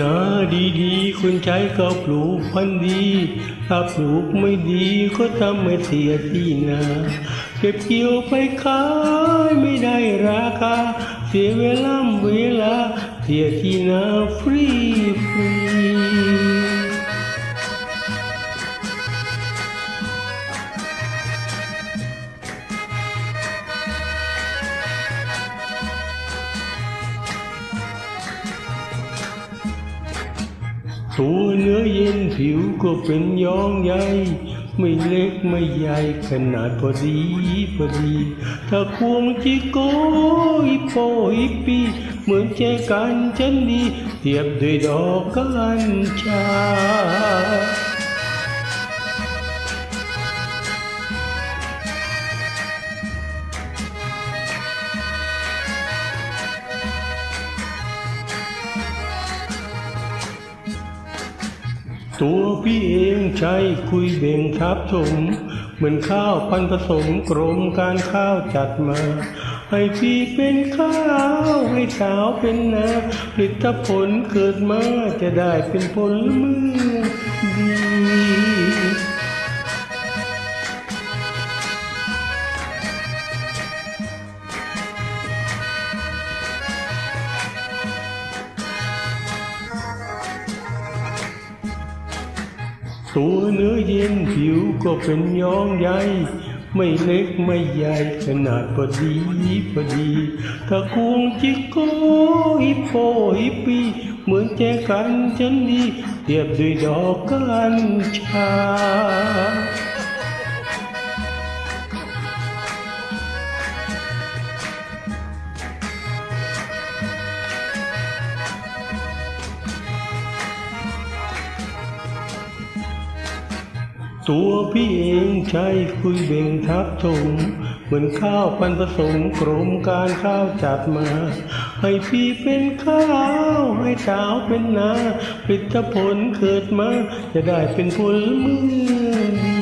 นาดีๆคนใช้ก็ปลูกพันธุ์ดี ถ้าปลูกไม่ดีก็ทำให้เสียที่นาเก็บเกี่ยวไปขายไม่ได้ราคา เสียเวลาเวลา เสียที่นาฟรี ตัวเนื้อเย็นผิวก็เป็นยองใยไม่เล็กไม่ใหญ่ขนาดพอดีพอดี ถ้าควงจิโก้ฮิปโปฮีปีเหมือนแจกันฉันดี เทียบด้วยดอกกัญชา ตัวพี่เองใช้คุยเบ่งทับถม เหมือนข้าวพันผสมกรมการข้าวจัดมา ให้พี่เป็นข้าวให้สาวเป็นนาผลิตผลเกิดมาจะได้เป็นผลมือดี ตัวเนื้อเย็นผิวก็เป็นยองใยไม่เล็กไม่ใหญ่ขนาดพอดีพอดี ถ้าควงจิกโก้ฮิปโปฮิปปีเหมือนแจกันฉันดีเทียบด้วยดอกกัญชา ตัวพี่เองใช้คุยเบ่งทับถมเหมือนข้าวพันผสมกรมการข้าวจัดมา ให้พี่เป็นข้าว ให้สาวเป็นนาผลิตผลเกิดมา จะได้เป็นผลเมือ